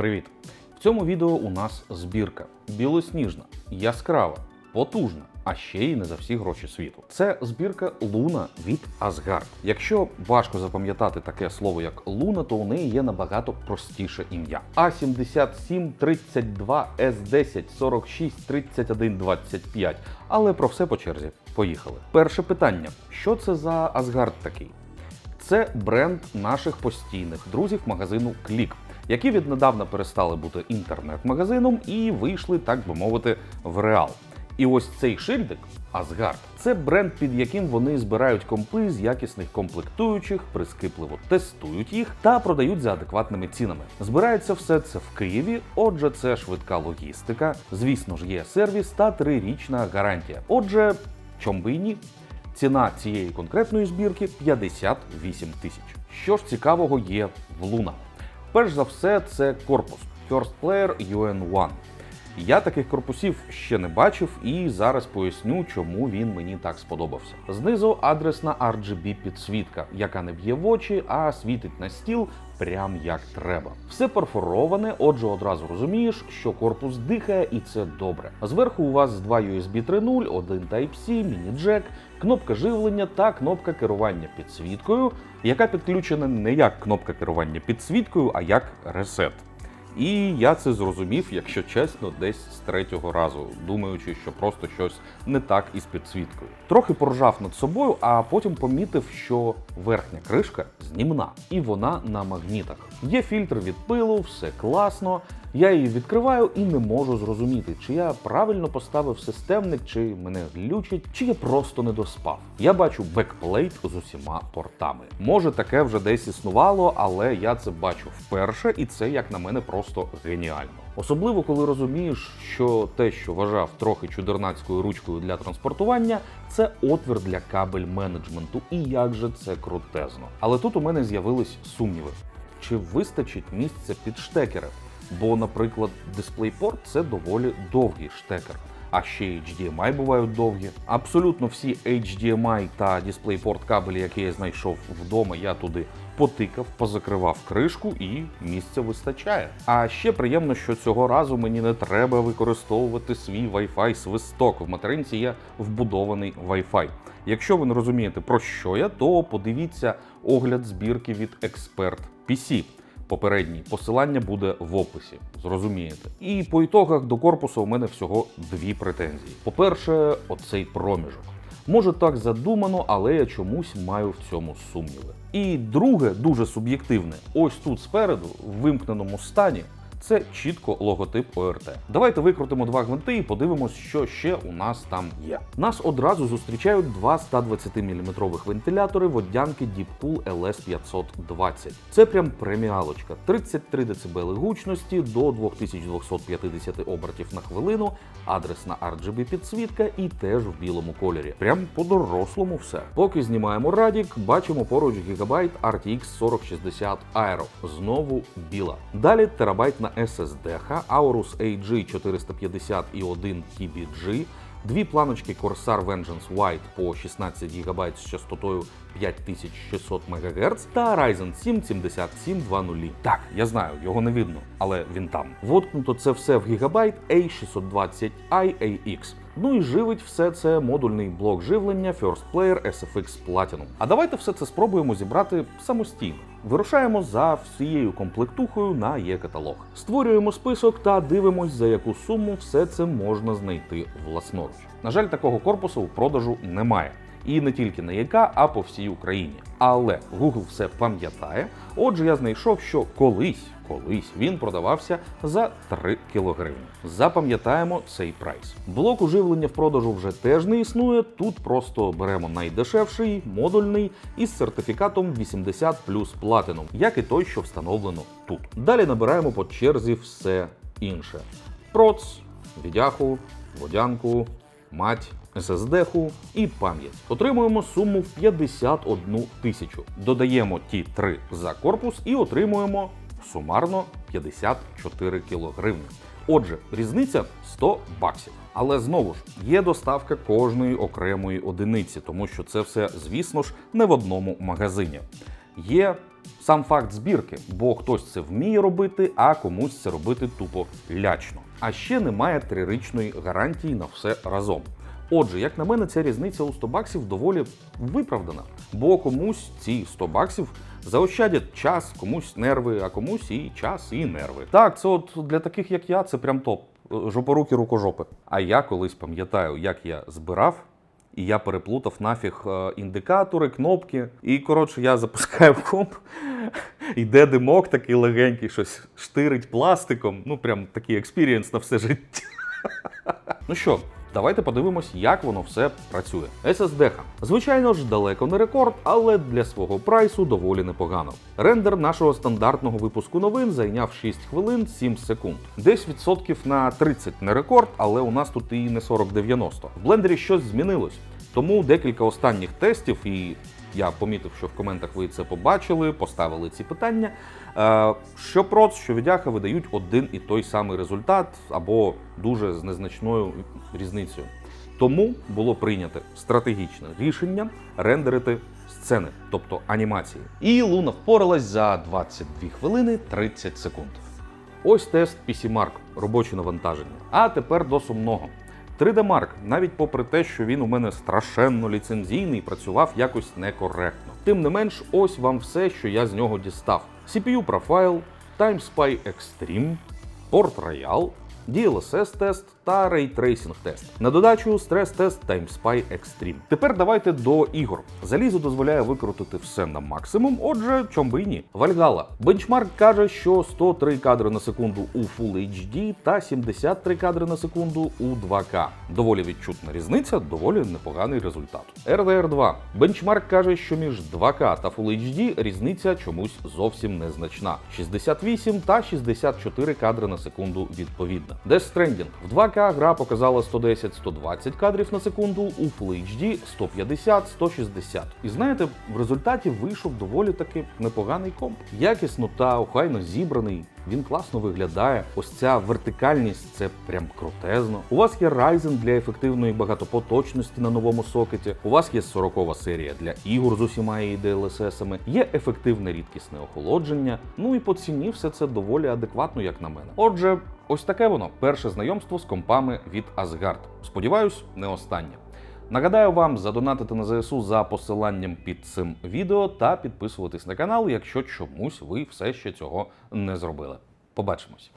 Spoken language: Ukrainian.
Привіт! В цьому відео у нас збірка білосніжна, яскрава, потужна, а ще й не за всі гроші світу. Це збірка Луна від Asgard. Якщо важко запам'ятати таке слово як Луна, то у неї є набагато простіше ім'я. А77 32 С10 46 31 25. Але про все по черзі. Поїхали. Перше питання: що це за Asgard такий? Це бренд наших постійних друзів магазину Клік, які віднедавна перестали бути інтернет-магазином і вийшли, так би мовити, в реал. І ось цей шильдик Asgard – це бренд, під яким вони збирають компи з якісних комплектуючих, прискіпливо тестують їх та продають за адекватними цінами. Збирається все це в Києві. Отже, це швидка логістика. Звісно ж, є сервіс та трирічна гарантія. Отже, чом би і ні? Ціна цієї конкретної збірки 58 тисяч. Що ж цікавого є в Луна? Перш за все, це корпус First Player UN1. Я таких корпусів ще не бачив і зараз поясню, чому він мені так сподобався. Знизу адресна RGB підсвітка, яка не б'є в очі, а світить на стіл прям як треба. Все перфороване, отже, одразу розумієш, що корпус дихає, і це добре. Зверху у вас два USB 3.0, один Type-C, міні-джек, кнопка живлення та кнопка керування підсвіткою, яка підключена не як кнопка керування підсвіткою, а як ресет. І я це зрозумів, якщо чесно, десь з третього разу, думаючи, що просто щось не так із підсвіткою. Трохи поржав над собою, а потім помітив, що верхня кришка знімна, і вона на магнітах. Є фільтр від пилу, все класно. Я її відкриваю і не можу зрозуміти, чи я правильно поставив системник, чи мене глючить, чи я просто не доспав. Я бачу бекплейт з усіма портами. Може, таке вже десь існувало, але я це бачу вперше, і це, як на мене, просто геніально. Особливо, коли розумієш, що те, що вважав трохи чудернацькою ручкою для транспортування, це отвір для кабель менеджменту, і як же це крутезно. Але тут у мене з'явились сумніви: чи вистачить місця під штекери? Бо, наприклад, DisplayPort – це доволі довгий штекер. А ще HDMI бувають довгі. Абсолютно всі HDMI та DisplayPort кабелі, які я знайшов вдома, я туди потикав, позакривав кришку і місця вистачає. А ще приємно, що цього разу мені не треба використовувати свій Wi-Fi свисток. В материнці є вбудований Wi-Fi. Якщо ви не розумієте про що я, то подивіться огляд збірки від Expert PC. Попередній посилання буде в описі, зрозумієте. І по ітогах до корпусу у мене всього дві претензії. По-перше, оцей проміжок. Може так задумано, але я чомусь маю в цьому сумніви. І друге, дуже суб'єктивне, ось тут спереду, в вимкненому стані, це чітко логотип ОРТ. Давайте викрутимо два гвинти і подивимось, що ще у нас там є. Нас одразу зустрічають два 120 мм вентилятори водянки Deepcool LS520. Це прям преміалочка. 33 дБ гучності до 2250 обертів на хвилину, адресна RGB підсвітка і теж в білому кольорі. Прям по-дорослому все. Поки знімаємо радік, бачимо поруч Gigabyte RTX 4060 Aero. Знову біла. Далі терабайтна SSD, Aorus AG 450 і 1 TBG, дві планочки Corsair Vengeance White по 16 ГБ з частотою 5600 МГц та Ryzen 7 7720. Так, я знаю, його не видно, але він там. Воткнуто це все в Gigabyte A620i AX. Ну і живить все це модульний блок живлення First Player SFX Platinum. А давайте все це спробуємо зібрати самостійно. Вирушаємо за всією комплектухою на є-каталог. Створюємо список та дивимось, за яку суму все це можна знайти власноруч. На жаль, такого корпусу у продажу немає. І не тільки на ЯК, а по всій Україні. Але Google все пам'ятає. Отже, я знайшов, що колись, колись він продавався за 3 кг. Запам'ятаємо цей прайс. Блок уживлення в продажу вже теж не існує. Тут просто беремо найдешевший модульний із сертифікатом 80 плюс Platinum, як і той, що встановлено тут. Далі набираємо по черзі все інше: проц, відяху, водянку, мать. SSD-ху і пам'ять. Отримуємо суму в 51 тисячу. Додаємо ті три за корпус і отримуємо сумарно 54 кілогривні. Отже, різниця 100 баксів. Але знову ж є доставка кожної окремої одиниці, тому що це все, звісно ж, не в одному магазині. є сам факт збірки, бо хтось це вміє робити, а комусь це робити тупо лячно. А ще немає трирічної гарантії на все разом. Отже, як на мене, ця різниця у 100 баксів доволі виправдана, бо комусь ці 100 баксів заощадять час, комусь нерви, а комусь і час, і нерви. Так, це от для таких, як я, це прям топ. Жопоруки рукожопи. А я колись пам'ятаю, як я збирав. І я переплутав нафіг е, індикатори, кнопки. І коротше, я запускаю комп, йде димок такий легенький, щось штирить пластиком. Ну, прям такий експірієнс на все життя. Ну що, давайте подивимось, як воно все працює. SSD. Звичайно ж, далеко не рекорд, але для свого прайсу доволі непогано. Рендер нашого стандартного випуску новин зайняв 6 хвилин 7 секунд. Десь відсотків на 30 не рекорд, але у нас тут і не 40-90. В блендері щось змінилось. Тому декілька останніх тестів, і я помітив, що в коментах ви це побачили, поставили ці питання. Е, Що проц, що відяха видають один і той самий результат або дуже з незначною різницею. Тому було прийнято стратегічне рішення рендерити сцени, тобто анімації. І Луна впоралась за 22 хвилини 30 секунд. Ось тест PC Mark, робоче навантаження. А тепер до сумного. 3D Mark, навіть попри те, що він у мене страшенно ліцензійний, працював якось некоректно. Тим не менш, ось вам все, що я з нього дістав: CPU Profile, TimeSpy Extreme, Port Royal, DLSS тест та Tracing тест. На додачу стрес-тест TimeSpy Extreme. Тепер давайте до ігор. Залізо дозволяє викрутити все на максимум, отже, чом би і ні. Valhalla. Бенчмарк каже, що 103 кадри на секунду у Full HD та 73 кадри на секунду у 2К. Доволі відчутна різниця, доволі непоганий результат. RDR 2. Бенчмарк каже, що між 2К та Full HD різниця чомусь зовсім незначна. 68 та 64 кадри на секунду відповідно. Death Stranding. В 2К гра показала 110-120 кадрів на секунду, у Full HD 150-160. І знаєте, в результаті вийшов доволі таки непоганий комп. Якісно та охайно зібраний. Він класно виглядає. Ось ця вертикальність це прям крутезно. У вас є Ryzen для ефективної багатопоточності на новому сокеті. У вас є 40 серія для ігор з усіма її DLSS-ами, є ефективне рідкісне охолодження. Ну і по ціні все це доволі адекватно, як на мене. Отже, ось таке воно перше знайомство з компами від Asgard. Сподіваюсь, не останнє. Нагадаю вам задонатити на ЗСУ за посиланням під цим відео та підписуватись на канал, якщо чомусь ви все ще цього не зробили. Побачимось!